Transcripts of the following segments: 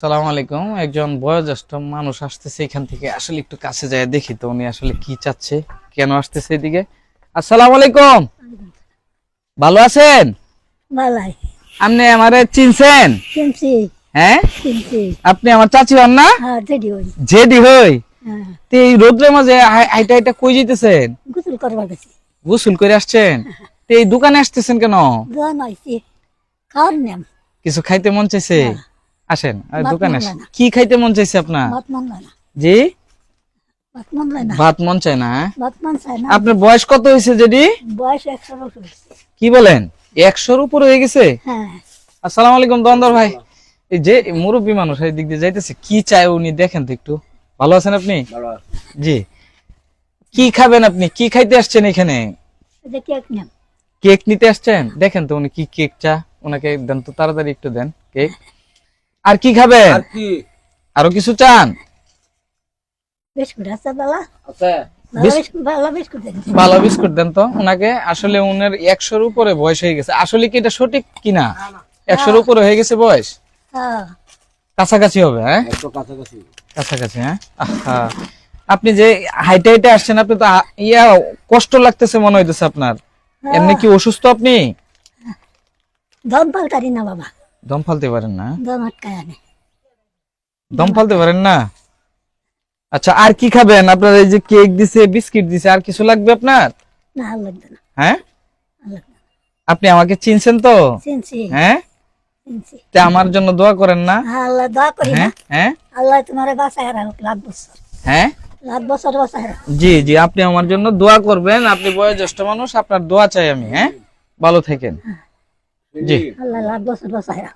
সালাম আলাইকুম। একজন বয়োজ্যেষ্ঠ মানুষ আসতেছে এখান থেকে। আসলে একটু কাছে যায় দেখি তো উনি আসলে কি চাচ্ছে কেন আসতেছে এদিকে। আসসালামু আলাইকুম। ভালো আছেন? আপনি আমারে চিনছেন? হ্যাঁ? আপনি আমার চাচি হন না? হ্যাঁ জেডি হই। হ্যাঁ। এই রোদ্রের মাঝে আইটা হাইটা কই যেতেছেন গোসল করবার গেছি। গোসল করে আসছেন? তো এই দোকানে আসতেছেন কেন? কিছু খাইতে মন চাইছে? আসেন দোকানে আসেন। কি খাইতে মন চাইছে আপনার? ভাত মন লয় না। জি? ভাত মন লয় না। ভাত মন চায় না হ্যাঁ? ভাত মন চায় না। আপনার বয়স কত হয়েছে জেডি? বয়স একশো বছর হয়েছে। কি বলেন? একশোর উপরে হয়ে গেছে? হ্যাঁ। আলাইকুম দন্দর ভাই। এই যে মুরব্বী মানুষ এই দিক দিয়ে যাইতেছে কি চায় উনি? দেখেন তো একটু। ভালো আছেন আপনি? জি। কি খাবেন আপনি? কি খাইতে আসছেন এখানে? কেক কেক নিতে আসছেন? দেখেন তো উনি কি কেক চা। ওনাকে দেন তো তাড়াতাড়ি একটু দেন কেক। আর কি খাবেন? আর কি? আরও কিছু চান? বিস্কুট আছে বালা। আছে। বালা বিস- বিস্কুট বালা বিস্কুট দেন। ভালো বিস্কুট দেন তো। ওনাকে আসলে উনার একশোর উপরে বয়স হয়ে গেছে। আসলে কি এটা সঠিক কিনা? একশোর উপরে হয়ে গেছে বয়স? হ্যাঁ। কাছাকাছি হবে হ্যাঁ? কাছাকাছি। কাছাকাছি হ্যাঁ? আপনি যে হাইটে হাইটে আসছেন আপনি তো ইয়া কষ্ট লাগতেছে মনে হইতেছে আপনার। এমনি কি অসুস্থ আপনি? দম পাল্টারি না বাবা। দম ফালতে পারেন না? দম আটকায় আনে। দম ফালতে পারেন না? আচ্ছা আর কি খাবেন? আপনার এই যে কেক দিছে বিস্কিট দিছে আর কিছু লাগবে আপনার? না লাগবে না। হ্যাঁ? আপনি আমাকে চিনছেন তো? চিনছি। হ্যাঁ? তা আমার জন্য দোয়া করেন না। হ্যাঁ, আল্লাহ দোয়া করি না। হ্যাঁ? হ্যাঁ? আল্লাহ তোমার বাসায় রাখুক লাখ বছর। হ্যাঁ? লাখ বছর রাখুক। জি জি আপনি আমার জন্য দোয়া করবেন। আপনি বয়োজ্যেষ্ঠ মানুষ আপনার দোয়া চাই আমি হ্যাঁ? ভালো থাকেন। জি।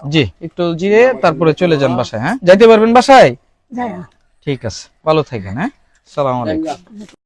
জি একটু জিরে তারপরে চলে যান বাসায় হ্যাঁ? যাইতে পারবেন বাসায়? ঠিক আছে ভালো থাকেন হ্যাঁ? সালাম আলাইকুম।